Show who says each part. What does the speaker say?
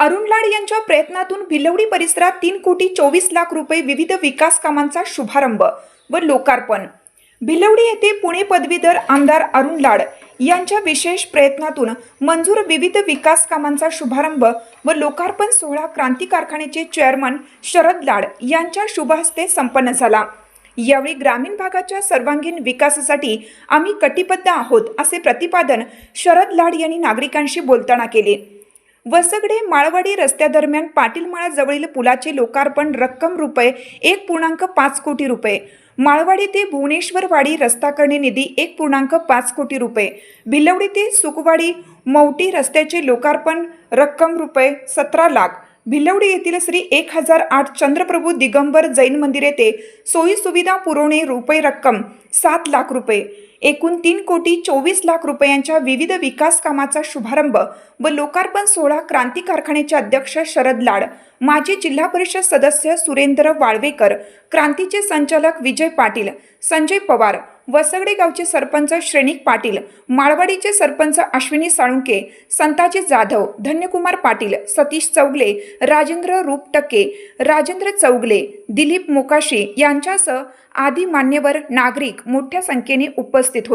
Speaker 1: अरुण लाड यांच्या प्रयत्नातून भिलवडी परिसरात तीन कोटी चोवीस लाख रुपये विविध विकास कामांचा शुभारंभ व लोकार्पण. भिलवडी येथे पुणे पदवीधर आमदार अरुण लाड यांच्या विशेष प्रयत्नातून मंजूर विविध विकास कामांचा शुभारंभ व लोकार्पण सोहळा क्रांती कारखान्याचे चेअरमन शरद लाड यांच्या शुभहस्ते संपन्न झाला. यावेळी ग्रामीण भागाच्या सर्वांगीण विकासासाठी आम्ही कटिबद्ध आहोत असे प्रतिपादन शरद लाड यांनी नागरिकांशी बोलताना केले. वसगडे माळवाडी रस्त्यादरम्यान पाटीलमाळा जवळील पुलाचे लोकार्पण रक्कम रुपये एक पूर्णांक पाच कोटी रुपये. माळवाडी ते भुवनेश्वरवाडी रस्ता करणे निधी एक पूर्णांक पाच कोटी रुपये. भिलवडी ते सुकवाडी मौटी रस्त्याचे लोकार्पण रक्कम रुपये सतरा लाख. भिलवडी येथील श्री एक हजार आठ चंद्रप्रभू दिगंबर जैन मंदिर येथे सोयी सुविधा पुरवणे रुपये रक्कम सात लाख रुपये एकूण तीन कोटी चोवीस लाख रुपयांच्या विविध विकास कामाचा शुभारंभ व लोकार्पण सोहळा क्रांती कारखान्याचे अध्यक्ष शरद लाड माजी जिल्हा परिषद सदस्य सुरेंद्र वाळवेकर क्रांतीचे संचालक विजय पाटील संजय पवार वसगडे गावचे सरपंच श्रेणिक पाटील माळवाडीचे सरपंच अश्विनी साळुंके संताजी जाधव धन्यकुमार पाटील सतीश चौगले राजेंद्र रूपटके राजेंद्र चौगले दिलीप मोकाशी यांच्यासह आदी मान्यवर नागरिक मोठ्या संख्येने उपस्थित होते.